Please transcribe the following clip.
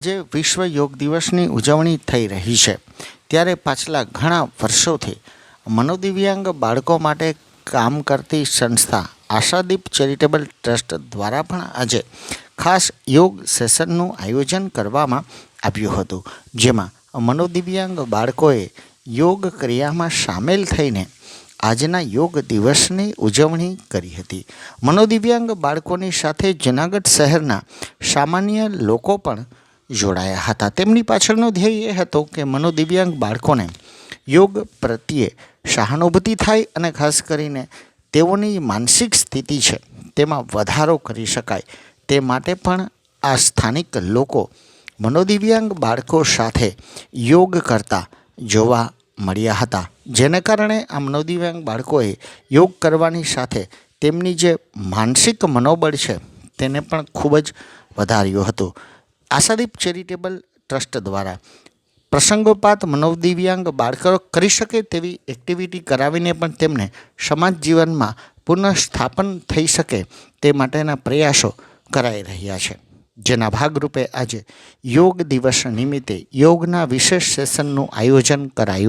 જે વિશ્વ યોગ દિવસની ઉજવણી થઈ રહી છે. ત્યારે પાછલા ઘણા વર્ષોથી મનોદિવ્યાંગ બાળકો માટે કામ કરતી સંસ્થા આશાદીપ ચેરિટેબલ ટ્રસ્ટ દ્વારા પણ આજે ખાસ યોગ સેશનનું આયોજન કરવામાં આવ્યું હતું. જેમાં મનોદિવ્યાંગ બાળકોએ યોગ ક્રિયામાં સામેલ થઈને આજના યોગ દિવસની ઉજવણી કરી હતી. મનોદિવ્યાંગ બાળકોની સાથે જૂનાગઢ શહેરના સામાન્ય લોકો પણ જોડાયા હતા. તેમની પાછળનો ધ્યેય એ હતો કે મનોદિવ્યાંગ બાળકોને યોગ પ્રત્યે સહાનુભૂતિ થાય અને ખાસ કરીને તેઓની માનસિક સ્થિતિ છે તેમાં વધારો કરી શકાય. તે માટે પણ આ સ્થાનિક લોકો મનોદિવ્યાંગ બાળકો સાથે યોગ કરતા જોવા મળ્યા હતા. જેને કારણે આ મનોદિવ્યાંગ બાળકોએ યોગ કરવાની સાથે તેમની જે માનસિક મનોબળ છે તેને પણ ખૂબ જ વધાર્યું હતું. આશાદીપ ચેરિટેબલ ટ્રસ્ટ દ્વારા પ્રસંગોપાત મનોદિવ્યાંગ બાળકો કરી શકે તેવી એક્ટિવિટી કરાવીને પણ તેમને સમાજ જીવનમાં પુનઃસ્થાપન થઈ શકે તે માટેના પ્રયાસો કરાઈ રહ્યા છે. જેના ભાગરૂપે આજે યોગ દિવસ નિમિત્તે યોગના વિશેષ સેશનનું આયોજન કરાયું